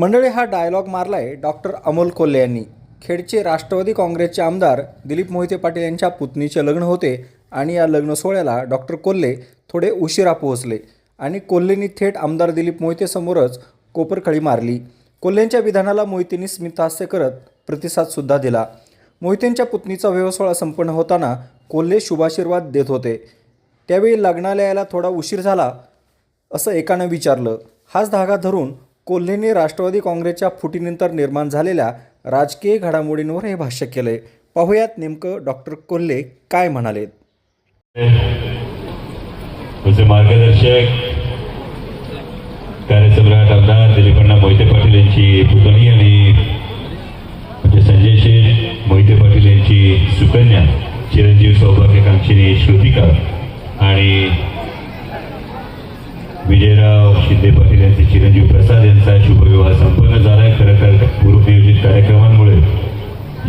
मंडळी हा डायलॉग मारलाय डॉक्टर अमोल कोल्हे यांनी. खेडचे राष्ट्रवादी काँग्रेसचे आमदार दिलीप मोहिते पाटील यांच्या पुतणीचे लग्न होते आणि या लग्न सोहळ्याला डॉक्टर कोल्हे थोडे उशिरा पोहोचले आणि कोल्हेंनी थेट आमदार दिलीप मोहितेसमोरच कोपरखळी मारली. कोल्हेंच्या विधानाला मोहितेंनी स्मितहास्य करत प्रतिसादसुद्धा दिला. मोहितेंच्या पुतणीचा व्यवसोळा संपन्न होताना कोल्हे शुभाशीर्वाद देत होते. त्यावेळी लग्नालयाला थोडा उशीर झाला असं एकानं विचारलं. हाच धागा धरून कोल्हेने राष्ट्रवादी काँग्रेसच्या फुटीनंतर निर्माण झालेल्या राजकीय घडामोडींवर हे भाष्य केलंय. पाहुयात नेमकं डॉक्टर कोल्हे काय म्हणाले. मार्गदर्शक कार्यसम्राट आमदार दिलीपण्णा मोहिते पाटील यांची पुतणी आणि म्हणजे संजय शेठ मोहिते पाटील यांची सुकन्या चिरंजीव सौभाग्यकांक्षिणी श्रुतिका आणि विजयराव शिंदे पाटील यांचे चिरंजीव प्रसाद यांचा शुभविवाह संपन्न झालाय. खरं तर पूर्वनियोजित कार्यक्रमांमुळे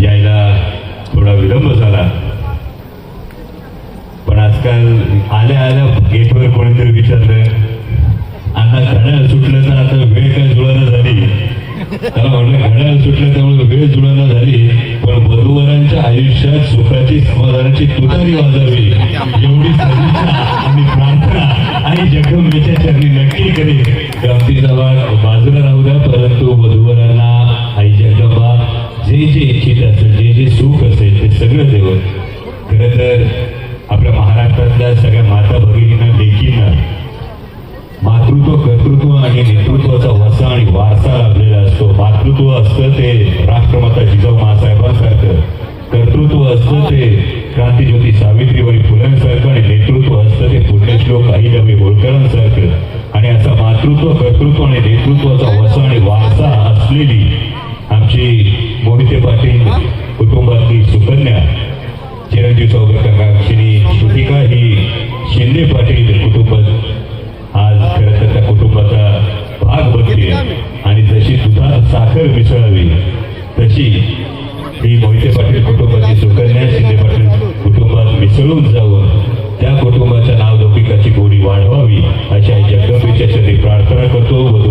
यायला थोडा विलंब झाला. पण आजकाल आल्या आल्या गेटवर कोणीतरी विचारलं आता घड्याळ सुटलं तर आता वेळ काय जुळाना झाली? त्याला म्हटलं घड्याळ सुटलं त्यामुळे वेळ जुळाना झाली पण वधूवरांच्या आयुष्यात सुखाची समाधानाची तुतारी वाजावी. एवढी सदिच्छा आणि प्रार्थना आणि जगदंबेच्या चरणी नक्की करेल गमतीचा भाग बाजूला राहू द्या परंतु वधूवरांना आई जगदंबा जे जे इच्छित असेल जे जे सुख असेल ते सगळं देवत खरं तर आपल्या महाराष्ट्रातल्या सगळ्या माता भगिनींना देखील मातृत्व कर्तृत्व आणि नेतृत्वाचा वसा आणि वारसा लाभलेला असतो. मातृत्व असतं ते राष्ट्रमाता जिजाऊ महासाहेबांसारखं. कर्तृत्व असतं ते क्रांतीज्योती सावित्रीबाई फुलांसारखं आणि नेतृत्व असतं ते पुण्यश्लोक अहिल्याबाई होळकरांसारखं. असा मातृत्व कर्तृत्व आणि नेतृत्वाचा वसा आणि वारसा असलेली आमची मोहिते पाटील कुटुंबातली सुकन्या चिरंजीव सौभाग्यकांक्षिणी श्रुतिका ही शिंदे पाटील कुटुंबात आज खरं तर त्या कुटुंबाचा भाग बनते आणि जशी दुधात साखर मिसळावी तशी ही मोहिते पाटील कुटुंबाची सुकन्या शिंदे पाटील कुटुंबात मिसळून जाऊन त्या नाव नावलौकिकाची गोडी वाढवावी अशा जगदंबेच्या चरणी प्रार्थना करतो. व